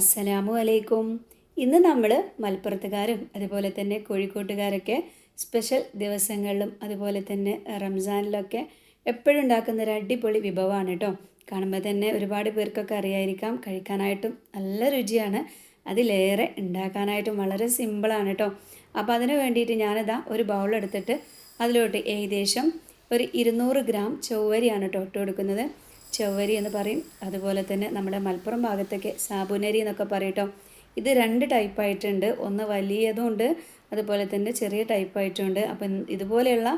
അസ്സലാമു അലൈക്കും. ഇന്ന് നമ്മൾ മലപ്പുറത്തുകാരും അതുപോലെ തന്നെ കോഴിക്കോട്ടുകാരൊക്കെ സ്പെഷ്യൽ ദിവസങ്ങളിലും അതുപോലെ തന്നെ റംസാനിലൊക്കെ എപ്പോഴും ഉണ്ടാക്കുന്ന ഒരു അടിപൊളി വിഭവമാണ് കേട്ടോ. കാണുമ്പോൾ തന്നെ ഒരുപാട് പേർക്കൊക്കെ അറിയായിരിക്കാം കഴിക്കാനായിട്ടും നല്ല രുചിയാണ് അതിലേറെ ഉണ്ടാക്കാനായിട്ടും വളരെ സിമ്പിളാണ് കേട്ടോ. അപ്പോൾ അതിന് വേണ്ടിയിട്ട് ഞാനിതാ ഒരു ബൗൾ എടുത്തിട്ട് അതിലോട്ട് ഏകദേശം ഒരു ഇരുന്നൂറ് ഗ്രാം ചൊവ്വരിയാണ് കേട്ടോ ഇട്ട് കൊടുക്കുന്നത്. ചൊവ്വരി എന്ന് പറയും. അതുപോലെ തന്നെ നമ്മുടെ മലപ്പുറം ഭാഗത്തൊക്കെ സാബുനരി എന്നൊക്കെ പറയട്ടോ. ഇത് രണ്ട് ടൈപ്പായിട്ടുണ്ട് ഒന്ന് വലിയതും ഉണ്ട് അതുപോലെ തന്നെ ചെറിയ ടൈപ്പായിട്ടുണ്ട് അപ്പം ഇതുപോലെയുള്ള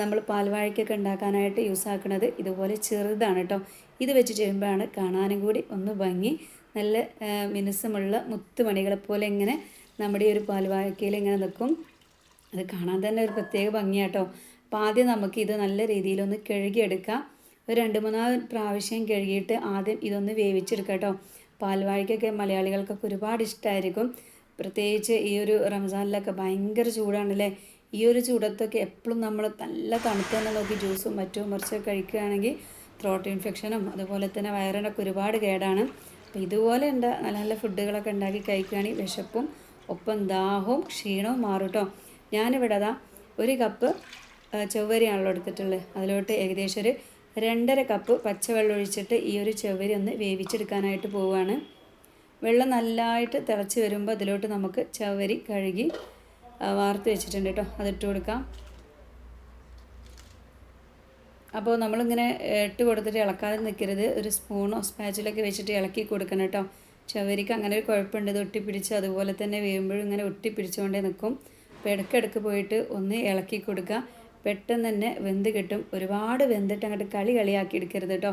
നമ്മൾ പാൽവാഴയ്ക്കൊക്കെ ഉണ്ടാക്കാനായിട്ട് യൂസ് ആക്കുന്നത് ഇതുപോലെ ചെറുതാണ് കേട്ടോ ഇത് വെച്ച് ചെയ്യുമ്പോഴാണ് കാണാനും കൂടി ഒന്ന് ഭംഗി. നല്ല മിനുസമുള്ള മുത്തുമണികളെ പോലെ ഇങ്ങനെ നമ്മുടെ ഈ ഒരു പാൽവാഴക്കയിൽ ഇങ്ങനെ നിൽക്കും അത് കാണാൻ തന്നെ ഒരു പ്രത്യേക ഭംഗിയാട്ടോ അപ്പോൾ ആദ്യം നമുക്ക് ഇത് നല്ല രീതിയിലൊന്ന് കഴുകിയെടുക്കാം. ഒരു രണ്ട് മൂന്നാൽ പ്രാവശ്യം കഴുകിയിട്ട് ആദ്യം ഇതൊന്ന് വേവിച്ചെടുക്കുക കേട്ടോ. പാൽവാഴയ്ക്കൊക്കെ മലയാളികൾക്കൊക്കെ ഒരുപാട് ഇഷ്ടമായിരിക്കും പ്രത്യേകിച്ച് ഈ ഒരു റംസാനിലൊക്കെ ഭയങ്കര ചൂടാണല്ലേ? ഈ ഒരു ചൂടത്തൊക്കെ എപ്പോഴും നമ്മൾ നല്ല തണുത്ത് തന്നെ നോക്കി ജ്യൂസും മറ്റും മറിച്ചൊക്കെ കഴിക്കുകയാണെങ്കിൽ ത്രോട്ട് ഇൻഫെക്ഷനും അതുപോലെ തന്നെ വയറിനൊക്കെ ഒരുപാട് കേടാണ്. അപ്പോൾ ഇതുപോലെ ഉണ്ട് നല്ല നല്ല ഫുഡുകളൊക്കെ ഉണ്ടാക്കി കഴിക്കുകയാണെങ്കിൽ വിശപ്പും ഒപ്പം ദാഹവും ക്ഷീണവും മാറും കേട്ടോ. ഞാനിവിടെ അതാ ഒരു കപ്പ് ചൊവ്വരിയാണല്ലോ എടുത്തിട്ടുള്ളത്. അതിലോട്ട് ഏകദേശം ഒരു രണ്ടര കപ്പ് പച്ചവെള്ളം ഒഴിച്ചിട്ട് ഈ ഒരു ചെവരി ഒന്ന് വേവിച്ചെടുക്കാനായിട്ട് പോവുകയാണ്. വെള്ളം നല്ലതായിട്ട് തിളച്ച് വരുമ്പോൾ അതിലോട്ട് നമുക്ക് ചവരി കഴുകി വാർത്ത് വെച്ചിട്ടുണ്ട് കേട്ടോ. അതിട്ട് കൊടുക്കാം. അപ്പോൾ നമ്മളിങ്ങനെ ഇട്ട് കൊടുത്തിട്ട് ഇളക്കാതെ നിൽക്കരുത്. ഒരു സ്പൂണോ സ്പാച്ചിലൊക്കെ വെച്ചിട്ട് ഇളക്കി കൊടുക്കണം കേട്ടോ. ചവരിക്ക് അങ്ങനെ ഒരു കുഴപ്പമുണ്ട്. ഇത് ഒട്ടിപ്പിടിച്ച് അതുപോലെ തന്നെ വേകുമ്പോഴും ഇങ്ങനെ ഒട്ടിപ്പിടിച്ചുകൊണ്ടേ നിൽക്കും. അപ്പോൾ ഇടയ്ക്കിടയ്ക്ക് പോയിട്ട് ഒന്ന് ഇളക്കി കൊടുക്കുക. പെട്ടെന്ന് തന്നെ വെന്ത് കിട്ടും. ഒരുപാട് വെന്തിട്ട് അങ്ങോട്ട് കളി കളിയാക്കി എടുക്കരുത് കേട്ടോ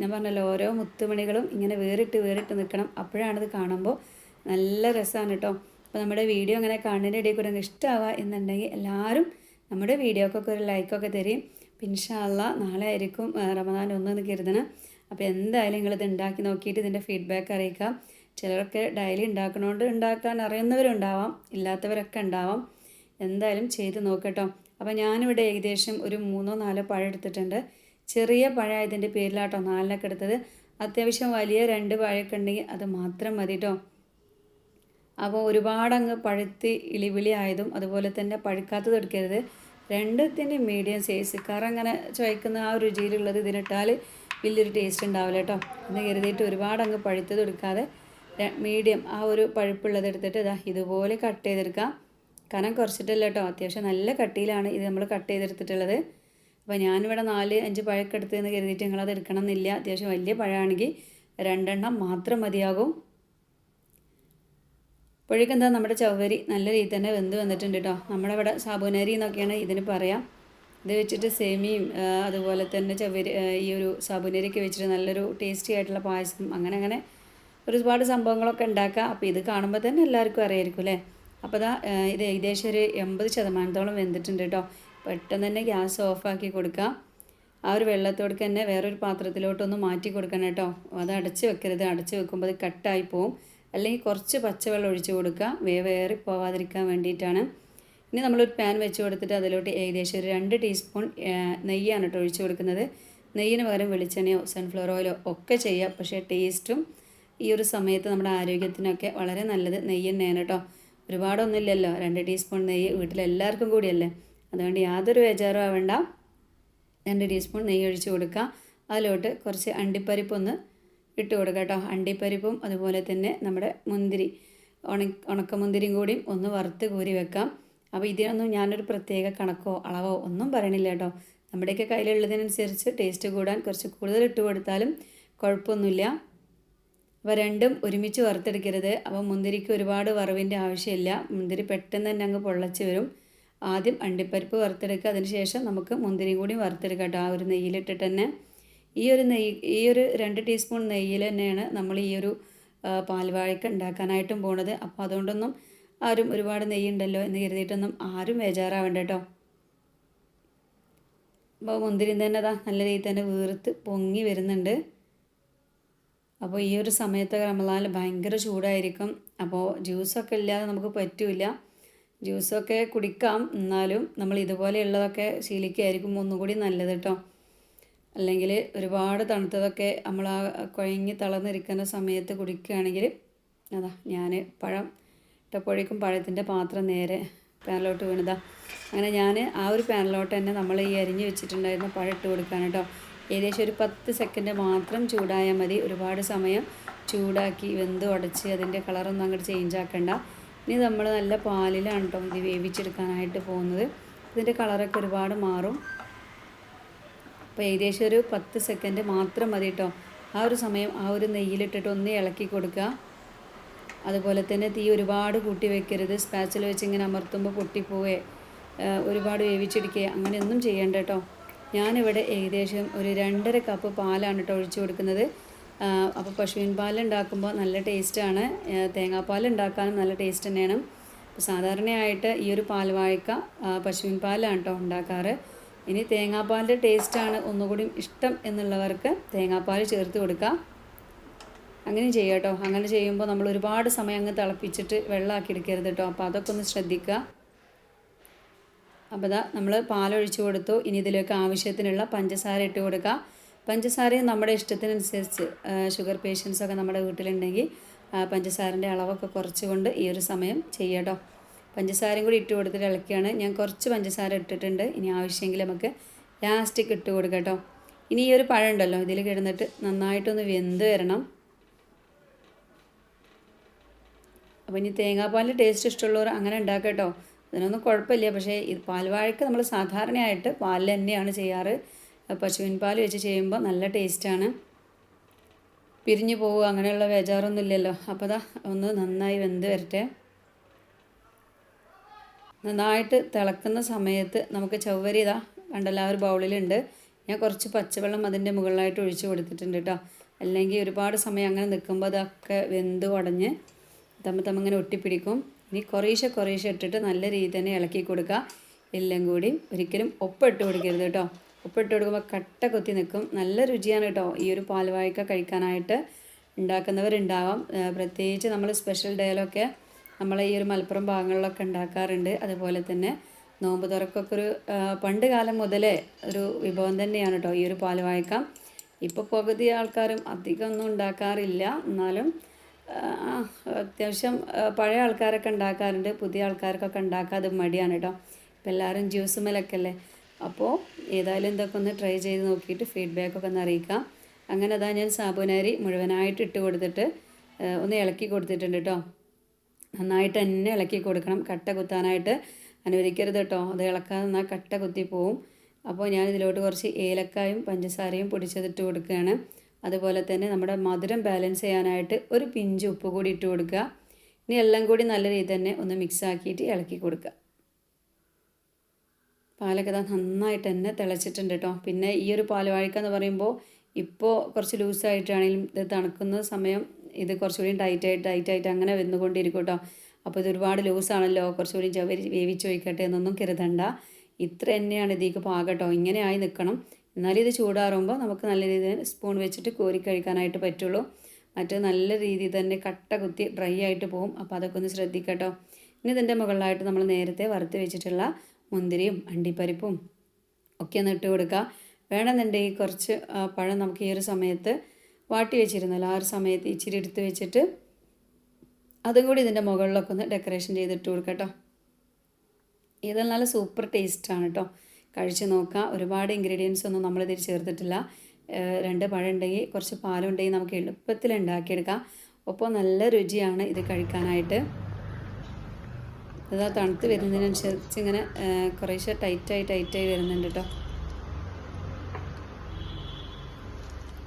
ഞാൻ പറഞ്ഞല്ലോ ഓരോ മുത്തുമണികളും ഇങ്ങനെ വേറിട്ട് വേറിട്ട് നിൽക്കണം അപ്പോഴാണത് കാണുമ്പോൾ നല്ല രസമാണ് കേട്ടോ അപ്പോൾ നമ്മുടെ വീഡിയോ അങ്ങനെ കാണുന്നതിന്റെ ഇടയിൽ കൂടെ ഇഷ്ടമാവുക എന്നുണ്ടെങ്കിൽ എല്ലാവരും നമ്മുടെ വീഡിയോക്കൊക്കെ ഒരു ലൈക്കൊക്കെ തരും. പിൻഷാല്ല നാളെ ആയിരിക്കും റമദാൻ ഒന്നെന്ന് കരുതണം. അപ്പോൾ എന്തായാലും നിങ്ങളിത് ഉണ്ടാക്കി നോക്കിയിട്ട് ഇതിന്റെ ഫീഡ്ബാക്ക് അറിയിക്കാം ചിലർക്ക് ഡയലി ഉണ്ടാക്കണോണ്ട് ഉണ്ടാക്കാൻ അറിയുന്നവരുണ്ടാവാം ഇല്ലാത്തവരൊക്കെ ഉണ്ടാവാം. എന്തായാലും ചെയ്ത് നോക്കട്ടോ അപ്പോൾ ഞാനിവിടെ ഏകദേശം ഒരു മൂന്നോ നാലോ പഴം എടുത്തിട്ടുണ്ട്. ചെറിയ പഴ ഇതിന്റെ പേരിലാട്ടോ നാലിനൊക്കെ എടുത്തത്. അത്യാവശ്യം വലിയ രണ്ട് പഴമൊക്കെ ഉണ്ടെങ്കിൽ അത് മാത്രം മതി കേട്ടോ അപ്പോൾ ഒരുപാട് അങ്ങ് പഴുത്ത് ഇളിവിളി ആയതും അതുപോലെ തന്നെ പഴുക്കാത്തത് എടുക്കരുത്. രണ്ടത്തിന്റെ മീഡിയം സൈസ് കാരണം അങ്ങനെ ചുവയ്ക്കുന്ന ആ ഒരു രുചിയിലുള്ളത് ഇതിനിട്ടാൽ വലിയൊരു ടേസ്റ്റ് ഉണ്ടാവില്ല കേട്ടോ എന്ന് കരുതിയിട്ട് ഒരുപാട് അങ്ങ് പഴുത്തത് എടുക്കാതെ മീഡിയം ആ ഒരു പഴുപ്പുള്ളത് എടുത്തിട്ട് ഇതാ ഇതുപോലെ കട്ട് ചെയ്തെടുക്കാം. കനം കുറച്ചിട്ടില്ല കേട്ടോ. അത്യാവശ്യം നല്ല കട്ടിയിലാണ് ഇത് നമ്മൾ കട്ട് ചെയ്തെടുത്തിട്ടുള്ളത്. അപ്പോൾ ഞാനിവിടെ നാല് അഞ്ച് പഴമൊക്കെ എടുത്തതെന്ന് കരുതിയിട്ട് നിങ്ങളത് എടുക്കണം എന്നില്ല അത്യാവശ്യം വലിയ പഴമാണെങ്കിൽ രണ്ടെണ്ണം മാത്രം മതിയാകും. അപ്പോഴേക്കും എന്താ നമ്മുടെ ചവരി നല്ല രീതിയിൽ തന്നെ വെന്ത് വന്നിട്ടുണ്ട് കേട്ടോ. നമ്മുടെ ഇവിടെ സാബുനരി എന്നൊക്കെയാണ് ഇതിന് പറയാം. ഇത് വെച്ചിട്ട് സേമിയും അതുപോലെ തന്നെ ചവരി ഈ ഒരു സാബുനരിയൊക്കെ വെച്ചിട്ട് നല്ലൊരു ടേസ്റ്റി ആയിട്ടുള്ള പായസം അങ്ങനെ അങ്ങനെ ഒരുപാട് സംഭവങ്ങളൊക്കെ ഉണ്ടാക്കാം. അപ്പോൾ ഇത് കാണുമ്പോൾ തന്നെ എല്ലാവർക്കും അറിയായിരിക്കും അല്ലേ? അപ്പോൾ ഇതാ ഇത് ഏകദേശം ഒരു എൺപത് ശതമാനത്തോളം വെന്തിട്ടുണ്ട് കേട്ടോ പെട്ടെന്ന് തന്നെ ഗ്യാസ് ഓഫാക്കി കൊടുക്കുക ആ ഒരു വെള്ളത്തോട് തന്നെ വേറൊരു പാത്രത്തിലോട്ടൊന്ന് മാറ്റി കൊടുക്കണം കേട്ടോ അത് അടച്ച് വെക്കരുത്. അടച്ച് വെക്കുമ്പോൾ അത് കട്ടായി പോവും. അല്ലെങ്കിൽ കുറച്ച് പച്ചവെള്ളം ഒഴിച്ച് കൊടുക്കുക വേവേറി പോവാതിരിക്കാൻ വേണ്ടിയിട്ടാണ്. ഇനി നമ്മളൊരു പാൻ വെച്ച് കൊടുത്തിട്ട് അതിലോട്ട് ഏകദേശം ഒരു രണ്ട് ടീസ്പൂൺ നെയ്യാണ് കേട്ടോ ഒഴിച്ച് കൊടുക്കുന്നത്. നെയ്യിന് പകരം വെളിച്ചെണ്ണയോ സൺഫ്ലവർ ഓയിലോ ഒക്കെ ചെയ്യാം. പക്ഷേ ടേസ്റ്റും ഈ ഒരു സമയത്ത് നമ്മുടെ ആരോഗ്യത്തിനൊക്കെ വളരെ നല്ലത് നെയ്യ് തന്നെയാണ് കേട്ടോ ഒരുപാടൊന്നുമില്ലല്ലോ. രണ്ട് ടീസ്പൂൺ നെയ്യ് വീട്ടിലെല്ലാവർക്കും കൂടിയല്ലേ. അതുകൊണ്ട് യാതൊരു ബേജാറും ആവേണ്ട. രണ്ട് ടീസ്പൂൺ നെയ്യ് ഒഴിച്ച് കൊടുക്കുക. അതിലോട്ട് കുറച്ച് അണ്ടിപ്പരിപ്പൊന്ന് ഇട്ട് കൊടുക്കുക കേട്ടോ. അണ്ടിപ്പരിപ്പും അതുപോലെ തന്നെ നമ്മുടെ മുന്തിരി ഉണ ഉണക്കമുന്തിരിയും കൂടിയും ഒന്ന് വറുത്ത് കോരി വെക്കാം. അപ്പോൾ ഇതിനൊന്നും ഞാനൊരു പ്രത്യേക കണക്കോ അളവോ ഒന്നും പറയണില്ല കേട്ടോ. നമ്മുടെയൊക്കെ കയ്യിലുള്ളതിനനുസരിച്ച് ടേസ്റ്റ് കൂടാൻ കുറച്ച് കൂടുതൽ ഇട്ട് കൊടുത്താലും കുഴപ്പമൊന്നുമില്ല. അപ്പോൾ രണ്ടും ഒരുമിച്ച് വറുത്തെടുക്കരുത്. അപ്പോൾ മുന്തിരിക്ക് ഒരുപാട് വറവിന്റെ ആവശ്യമില്ല. മുന്തിരി പെട്ടെന്ന് തന്നെ അങ്ങ് പൊള്ളച്ച് വരും. ആദ്യം അണ്ടിപ്പരിപ്പ് വറുത്തെടുക്കുക. അതിനുശേഷം നമുക്ക് മുന്തിരി കൂടി വറുത്തെടുക്കാം കേട്ടോ. ആ ഒരു നെയ്യിലിട്ടിട്ട് തന്നെ. ഈ ഒരു നെയ്യ് ഈ ഒരു രണ്ട് ടീസ്പൂൺ നെയ്യിൽ തന്നെയാണ് നമ്മൾ ഈ ഒരു പാൽവാഴയ്ക്ക് ഉണ്ടാക്കാനായിട്ടും പോണത്. അപ്പോൾ അതുകൊണ്ടൊന്നും ആരും ഒരുപാട് നെയ്യുണ്ടല്ലോ എന്ന് കരുതിയിട്ടൊന്നും ആരും ബേജാറാവേണ്ട കേട്ടോ. അപ്പോൾ മുന്തിരി തന്നെ അതാ നല്ല രീതിയിൽ തന്നെ വീർത്ത് പൊങ്ങി വരുന്നുണ്ട്. അപ്പോൾ ഈ ഒരു സമയത്ത് റമദാനിൽ ഭയങ്കര ചൂടായിരിക്കും. അപ്പോൾ ജ്യൂസൊക്കെ ഇല്ലാതെ നമുക്ക് പറ്റില്ല. ജ്യൂസൊക്കെ കുടിക്കാം. എന്നാലും നമ്മൾ ഇതുപോലെയുള്ളതൊക്കെ ശീലിക്കുകയായിരിക്കും ഒന്നുകൂടി നല്ലത് കേട്ടോ അല്ലെങ്കിൽ ഒരുപാട് തണുത്തതൊക്കെ നമ്മൾ ആ കുഴങ്ങി തളർന്നിരിക്കുന്ന സമയത്ത് കുടിക്കുകയാണെങ്കിൽ അതാ ഞാൻ പഴം ഇട്ടപ്പോഴേക്കും പഴത്തിന്റെ പാത്രം നേരെ പാനിലോട്ട് വീണതാ അങ്ങനെ ഞാൻ ആ ഒരു പാനിലോട്ട് തന്നെ നമ്മൾ ഈ അരിഞ്ഞ് വെച്ചിട്ടുണ്ടായിരുന്ന പഴം ഇട്ട് കൊടുക്കുകയാണ് കേട്ടോ ഏകദേശം ഒരു പത്ത് സെക്കൻഡ് മാത്രം ചൂടായാൽ മതി. ഒരുപാട് സമയം ചൂടാക്കി വെന്ത് ഉടച്ച് അതിന്റെ കളറൊന്നും അങ്ങോട്ട് ചേഞ്ച് ആക്കണ്ട. ഇനി നമ്മൾ നല്ല പാലിലാണ് കേട്ടോ ഇത് വേവിച്ചെടുക്കാനായിട്ട് പോകുന്നത്. ഇതിന്റെ കളറൊക്കെ ഒരുപാട് മാറും. അപ്പോൾ ഏകദേശം ഒരു പത്ത് സെക്കൻഡ് മാത്രം മതി കേട്ടോ ആ ഒരു സമയം ആ ഒരു നെയ്യിലിട്ടിട്ട് ഒന്ന് ഇളക്കി കൊടുക്കുക. അതുപോലെ തന്നെ തീ ഒരുപാട് കൂട്ടി വെക്കരുത്. സ്പാച്ചിൽ വെച്ച് ഇങ്ങനെ അമർത്തുമ്പോൾ പൊട്ടിപ്പോവേ. ഒരുപാട് വേവിച്ചെടുക്കുക അങ്ങനെയൊന്നും ചെയ്യേണ്ട കേട്ടോ ഞാനിവിടെ ഏകദേശം ഒരു രണ്ടര കപ്പ് പാലാണ് കേട്ടോ ഒഴിച്ചു കൊടുക്കുന്നത്. അപ്പോൾ പശുവിൻ പാൽ ഉണ്ടാക്കുമ്പോൾ നല്ല ടേസ്റ്റാണ്. തേങ്ങാപ്പാൽ ഉണ്ടാക്കാനും നല്ല ടേസ്റ്റ് തന്നെയാണ്. അപ്പോൾ സാധാരണയായിട്ട് ഈ ഒരു പാൽ വാഴക്ക പശുവിൻ പാലാണ് കേട്ടോ ഉണ്ടാക്കാറ്. ഇനി തേങ്ങാപ്പാലിന്റെ ടേസ്റ്റാണ് ഒന്നുകൂടി ഇഷ്ടം എന്നുള്ളവർക്ക് തേങ്ങാപ്പാൽ ചേർത്ത് കൊടുക്കുക അങ്ങനെ ചെയ്യാം കേട്ടോ അങ്ങനെ ചെയ്യുമ്പോൾ നമ്മൾ ഒരുപാട് സമയം അങ്ങ് തിളപ്പിച്ചിട്ട് വെള്ളമാക്കി എടുക്കരുത് കേട്ടോ അപ്പോൾ അതൊക്കെ ഒന്ന് ശ്രദ്ധിക്കുക അപ്പോൾ ഇതാ നമ്മൾ പാലൊഴിച്ച് കൊടുത്തു. ഇനി ഇതിലേക്ക് ആവശ്യത്തിനുള്ള പഞ്ചസാര ഇട്ട് കൊടുക്കുക പഞ്ചസാരയും നമ്മുടെ ഇഷ്ടത്തിനനുസരിച്ച് ഷുഗർ പേഷ്യൻസൊക്കെ നമ്മുടെ വീട്ടിലുണ്ടെങ്കിൽ പഞ്ചസാരന്റെ അളവൊക്കെ കുറച്ചുകൊണ്ട് ഈ ഒരു സമയം ചെയ്യാട്ടോ. പഞ്ചസാരയും കൂടി ഇട്ട് കൊടുത്തിട്ട് ഇളക്കിയാണ്. ഞാൻ കുറച്ച് പഞ്ചസാര ഇട്ടിട്ടുണ്ട്. ഇനി ആവശ്യമെങ്കിൽ നമുക്ക് ലാസ്റ്റിക്ക് ഇട്ട് കൊടുക്കാം കേട്ടോ ഇനി ഈ ഒരു പഴം ഉണ്ടല്ലോ ഇതിൽ കിടന്നിട്ട് നന്നായിട്ടൊന്ന് വെന്ത് വരണം. അപ്പോൾ ഇനി തേങ്ങാപ്പാലിന്റെ ടേസ്റ്റ് ഇഷ്ടമുള്ളവർ അങ്ങനെ ഉണ്ടാക്കാം കേട്ടോ അതിനൊന്നും കുഴപ്പമില്ല. പക്ഷേ ഇത് പാൽവാഴയ്ക്ക് നമ്മൾ സാധാരണയായിട്ട് പാലിൽ തന്നെയാണ് ചെയ്യാറ്. പശുവിൻ പാൽ വെച്ച് ചെയ്യുമ്പോൾ നല്ല ടേസ്റ്റാണ്. പിരിഞ്ഞു പോവുക അങ്ങനെയുള്ള ബേജാറൊന്നും ഇല്ലല്ലോ. അപ്പോൾ അതാ ഒന്ന് നന്നായി വെന്ത് വരട്ടെ. നന്നായിട്ട് തിളക്കുന്ന സമയത്ത് നമുക്ക് ചവ്വരി ഇതാ കണ്ടല്ല ഒരു ബൗളിലുണ്ട്. ഞാൻ കുറച്ച് പച്ചവെള്ളം അതിന്റെ മുകളിലായിട്ട് ഒഴിച്ചു കൊടുത്തിട്ടുണ്ട് കേട്ടോ. അല്ലെങ്കിൽ ഒരുപാട് സമയം അങ്ങനെ നിൽക്കുമ്പോൾ അതൊക്കെ വെന്ത് ഉടഞ്ഞ് തമ്മ തമ്മിങ്ങനെ ഒട്ടിപ്പിടിക്കും. ഇനി കുറേശ്ശെ കുറേശ്ശെ ഇട്ടിട്ട് നല്ല രീതിയിൽ തന്നെ ഇളക്കി കൊടുക്കുക. എല്ലാം കൂടി ഒരിക്കലും ഒപ്പിട്ട് കൊടുക്കരുത് കേട്ടോ. ഉപ്പിട്ട് കൊടുക്കുമ്പോൾ കട്ട കൊത്തി നിൽക്കും. നല്ല രുചിയാണ് കേട്ടോ ഈ ഒരു പാൽവാഴക്ക കഴിക്കാനായിട്ട് ഉണ്ടാക്കുന്നവരുണ്ടാവാം. പ്രത്യേകിച്ച് നമ്മൾ സ്പെഷ്യൽ ഡേയിലൊക്കെ നമ്മൾ ഈ ഒരു മലപ്പുറം ഭാഗങ്ങളിലൊക്കെ ഉണ്ടാക്കാറുണ്ട്. അതുപോലെ തന്നെ നോമ്പ് തുറക്കൊക്കെ ഒരു പണ്ട് കാലം മുതലേ ഒരു വിഭവം തന്നെയാണ് കേട്ടോ ഈ ഒരു പാൽവാഴക്ക ഇപ്പോൾ പകുതി ആൾക്കാരും അധികം ഒന്നും ഉണ്ടാക്കാറില്ല. എന്നാലും അത്യാവശ്യം പഴയ ആൾക്കാരൊക്കെ ഉണ്ടാക്കാറുണ്ട്. പുതിയ ആൾക്കാർക്കൊക്കെ ഉണ്ടാക്കാതെ മടിയാണ് കേട്ടോ ഇപ്പം എല്ലാവരും ജ്യൂസ് മേലൊക്കെ അല്ലേ അപ്പോൾ ഏതായാലും ഇതൊക്കെ ഒന്ന് ട്രൈ ചെയ്ത് നോക്കിയിട്ട് ഫീഡ്ബാക്കൊക്കെ ഒന്ന് അറിയിക്കാം. അങ്ങനെ അതാ ഞാൻ സാബുനരി മുഴുവനായിട്ട് ഇട്ട് കൊടുത്തിട്ട് ഒന്ന് ഇളക്കി കൊടുത്തിട്ടുണ്ട് കേട്ടോ നന്നായിട്ട് തന്നെ ഇളക്കി കൊടുക്കണം. കട്ട കുത്താനായിട്ട് അനുവദിക്കരുത് കേട്ടോ അത് ഇളക്കാതെ എന്നാൽ കട്ട കുത്തി പോവും. അപ്പോൾ ഞാൻ ഇതിലോട്ട് കുറച്ച് ഏലക്കായും പഞ്ചസാരയും പൊടിച്ചതിട്ട് കൊടുക്കുകയാണ്. അതുപോലെ തന്നെ നമ്മുടെ മധുരം ബാലൻസ് ചെയ്യാനായിട്ട് ഒരു പിഞ്ച് ഉപ്പ് കൂടി ഇട്ട് കൊടുക്കുക. ഇനി എല്ലാം കൂടി നല്ല രീതി തന്നെ ഒന്ന് മിക്സ് ആക്കിയിട്ട് ഇളക്കി കൊടുക്കുക. പാലൊക്കെ നന്നായിട്ട് തന്നെ തിളച്ചിട്ടുണ്ട് കേട്ടോ പിന്നെ ഈ ഒരു പാൽ വാഴക്ക എന്ന് പറയുമ്പോൾ ഇപ്പോൾ കുറച്ച് ലൂസായിട്ടാണെങ്കിലും ഇത് തണുക്കുന്ന സമയം ഇത് കുറച്ചുകൂടി ടൈറ്റായിട്ട് ടൈറ്റായിട്ട് അങ്ങനെ വന്നുകൊണ്ടിരിക്കും കേട്ടോ അപ്പോൾ ഇത് ഒരുപാട് ലൂസാണല്ലോ കുറച്ചുകൂടി ചവരി വേവിച്ച് വയ്ക്കട്ടെ എന്നൊന്നും കരുതണ്ട. ഇത്ര തന്നെയാണ് ഇതിലേക്ക് പാകട്ടോ ഇങ്ങനെ ആയി നിൽക്കണം എന്നാലും ഇത് ചൂടാറുമ്പോൾ നമുക്ക് നല്ല രീതിയിൽ സ്പൂൺ വെച്ചിട്ട് കോരി കഴിക്കാനായിട്ട് പറ്റുള്ളൂ. മറ്റേ നല്ല രീതിയിൽ തന്നെ കട്ട കുത്തി ഡ്രൈ ആയിട്ട് പോകും അപ്പോൾ അതൊക്കെ ഒന്ന് ശ്രദ്ധിക്കട്ടോ. ഇനി ഇതിന്റെ മുകളിലായിട്ട് നമ്മൾ നേരത്തെ വറുത്ത് വെച്ചിട്ടുള്ള മുന്തിരിയും അണ്ടിപ്പരിപ്പും ഒക്കെ ഒന്ന് ഇട്ട് കൊടുക്കുക വേണമെന്നുണ്ടെങ്കിൽ കുറച്ച് പഴം നമുക്ക് ഈ ഒരു സമയത്ത് വാട്ടി വെച്ചിരുന്നല്ലോ. ആ ഒരു സമയത്ത് ഇച്ചിരി എടുത്ത് വെച്ചിട്ട് അതും കൂടി ഇതിന്റെ മുകളിലൊക്കെ ഒന്ന് ഡെക്കറേഷൻ ചെയ്തിട്ട് കൊടുക്കാം കേട്ടോ ഇതെല്ലാം നല്ല സൂപ്പർ ടേസ്റ്റാണ് കേട്ടോ കഴിച്ച് നോക്കുക ഒരുപാട് ഇൻഗ്രീഡിയൻസ് ഒന്നും നമ്മളിതിൽ ചേർത്തിട്ടില്ല. രണ്ട് പഴം ഉണ്ടെങ്കിൽ കുറച്ച് പാലുണ്ടെങ്കിൽ നമുക്ക് എളുപ്പത്തിൽ ഉണ്ടാക്കിയെടുക്കാം. ഒപ്പം നല്ല രുചിയാണ് ഇത് കഴിക്കാനായിട്ട്. ഇതാ തണുത്ത് വരുന്നതിനനുസരിച്ച് ഇങ്ങനെ കുറേശ്ശെ ടൈറ്റായി ടൈറ്റായി വരുന്നുണ്ട് കേട്ടോ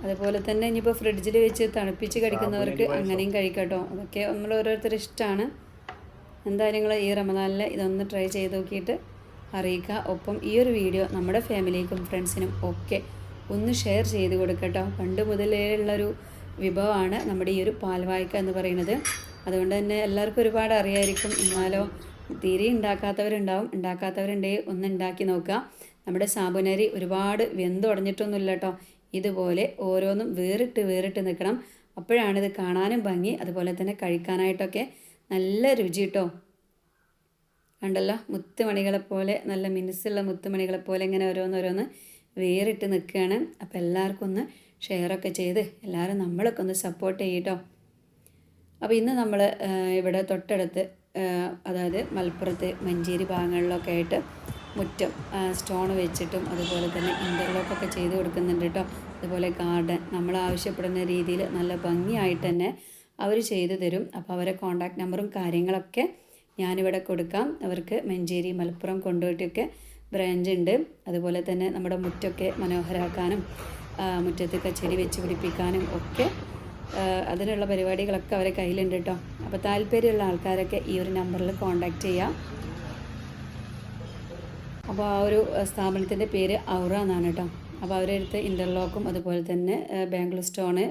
അതുപോലെ തന്നെ ഇനിയിപ്പോൾ ഫ്രിഡ്ജിൽ വെച്ച് തണുപ്പിച്ച് കഴിക്കുന്നവർക്ക് അങ്ങനെയും കഴിക്കാം കേട്ടോ അതൊക്കെ നമ്മൾ ഓരോരുത്തർ ഇഷ്ടമാണ് എന്തായാലും നിങ്ങൾ ഈ റമദാനിൽ ഇതൊന്ന് ട്രൈ ചെയ്ത് നോക്കിയിട്ട് അറിയിക്കുക. ഒപ്പം ഈ ഒരു വീഡിയോ നമ്മുടെ ഫാമിലിക്കും ഫ്രണ്ട്സിനും ഒക്കെ ഒന്ന് ഷെയർ ചെയ്ത് കൊടുക്കട്ടോ. പണ്ട് മുതലേ ഉള്ളൊരു വിഭവമാണ് നമ്മുടെ ഈ ഒരു പാൽവായ്ക്ക എന്ന് പറയുന്നത്. അതുകൊണ്ട് തന്നെ എല്ലാവർക്കും ഒരുപാട് അറിയായിരിക്കും. എന്നാലോ തീരെ ഉണ്ടാക്കാത്തവരുണ്ടാവും. ഉണ്ടാക്കാത്തവരുണ്ടെങ്കിൽ ഒന്ന് ഉണ്ടാക്കി നോക്കുക. നമ്മുടെ സാബുനരി ഒരുപാട് വെന്തുടഞ്ഞിട്ടൊന്നുമില്ല കേട്ടോ ഇതുപോലെ ഓരോന്നും വേറിട്ട് വേറിട്ട് നിൽക്കണം. അപ്പോഴാണിത് കാണാനും ഭംഗി. അതുപോലെ തന്നെ കഴിക്കാനായിട്ടൊക്കെ നല്ല രുചി കേട്ടോ കണ്ടല്ലോ? മുത്തുമണികളെ പോലെ നല്ല മിനുസുള്ള മുത്തുമണികളെ പോലെ ഇങ്ങനെ ഓരോന്നോരോന്ന് ഓരോന്ന് വേറിട്ട് നിൽക്കുകയാണ് അപ്പോൾ എല്ലാവർക്കും ഒന്ന് ഷെയറൊക്കെ ചെയ്ത് എല്ലാവരും നമ്മളൊക്കെ ഒന്ന് സപ്പോർട്ട് ചെയ്യട്ടോ. അപ്പോൾ ഇന്ന് നമ്മൾ ഇവിടെ തൊട്ടടുത്ത് അതായത് മലപ്പുറത്ത് മഞ്ചേരി ഭാഗങ്ങളിലൊക്കെ ആയിട്ട് മുറ്റം സ്റ്റോൺ വെച്ചിട്ടും അതുപോലെ തന്നെ ഇന്റർലോക്കൊക്കെ ചെയ്ത് കൊടുക്കുന്നുണ്ട് കേട്ടോ അതുപോലെ ഗാർഡൻ നമ്മൾ ആവശ്യപ്പെടുന്ന രീതിയിൽ നല്ല ഭംഗിയായിട്ട് തന്നെ അവർ ചെയ്തു തരും. അപ്പോൾ അവരെ കോൺടാക്ട് നമ്പറും കാര്യങ്ങളൊക്കെ ഞാനിവിടെ കൊടുക്കാം. അവർക്ക് മഞ്ചേരി മലപ്പുറം കൊണ്ടുപോയിട്ടൊക്കെ ബ്രാഞ്ച് ഉണ്ട്. അതുപോലെ തന്നെ നമ്മുടെ മുറ്റൊക്കെ മനോഹരമാക്കാനും ആ, മുറ്റത്ത് കച്ചേരി വെച്ച് പിടിപ്പിക്കാനും ഒക്കെ അതിനുള്ള പരിപാടികളൊക്കെ അവരെ കയ്യിലുണ്ട് കേട്ടോ. അപ്പോൾ താല്പര്യമുള്ള ആൾക്കാരൊക്കെ ഈ ഒരു നമ്പറിൽ കോൺടാക്റ്റ് ചെയ്യാം. അപ്പോൾ ആ ഒരു സ്ഥാപനത്തിന്റെ പേര് ഔറ എന്നാണ് കേട്ടോ. അപ്പോൾ അവരുടെ അടുത്ത് ഇന്റർലോക്കും അതുപോലെ തന്നെ ബാംഗ്ലൂർ സ്റ്റോണ്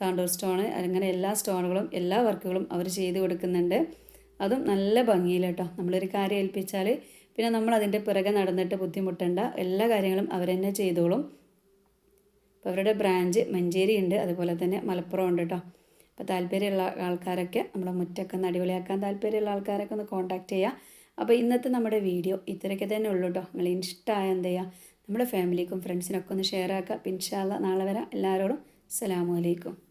താണ്ടൂർ സ്റ്റോണ് അങ്ങനെ എല്ലാ സ്റ്റോണുകളും എല്ലാ വർക്കുകളും അവർ ചെയ്ത് കൊടുക്കുന്നുണ്ട്. അതും നല്ല ഭംഗിയിൽ കേട്ടോ. നമ്മളൊരു കാര്യം ഏൽപ്പിച്ചാൽ പിന്നെ നമ്മൾ അതിന്റെ പിറകെ നടന്നിട്ട് ബുദ്ധിമുട്ടേണ്ട. എല്ലാ കാര്യങ്ങളും അവർ തന്നെ ചെയ്തോളും. അപ്പോൾ അവരുടെ ബ്രാഞ്ച് മഞ്ചേരി ഉണ്ട്. അതുപോലെ തന്നെ മലപ്പുറം ഉണ്ട് കേട്ടോ. അപ്പോൾ താല്പര്യമുള്ള ആൾക്കാരൊക്കെ നമ്മുടെ മുറ്റൊക്കെ ഒന്ന് അടിപൊളിയാക്കാൻ താല്പര്യമുള്ള ആൾക്കാരൊക്കെ ഒന്ന് കോൺടാക്റ്റ് ചെയ്യുക അപ്പോൾ ഇന്നത്തെ നമ്മുടെ വീഡിയോ ഇത്രയൊക്കെ തന്നെ ഉള്ളൂ കേട്ടോ. നിങ്ങൾ ഇഷ്ടമായ എന്ത് ചെയ്യുക നമ്മുടെ ഫാമിലിക്കും ഫ്രണ്ട്സിനൊക്കെ ഒന്ന് ഷെയർ ആക്കുക. പിൻഷാല്ല നാളെ വരാം. എല്ലാവരോടും അസ്സലാമു അലൈക്കും.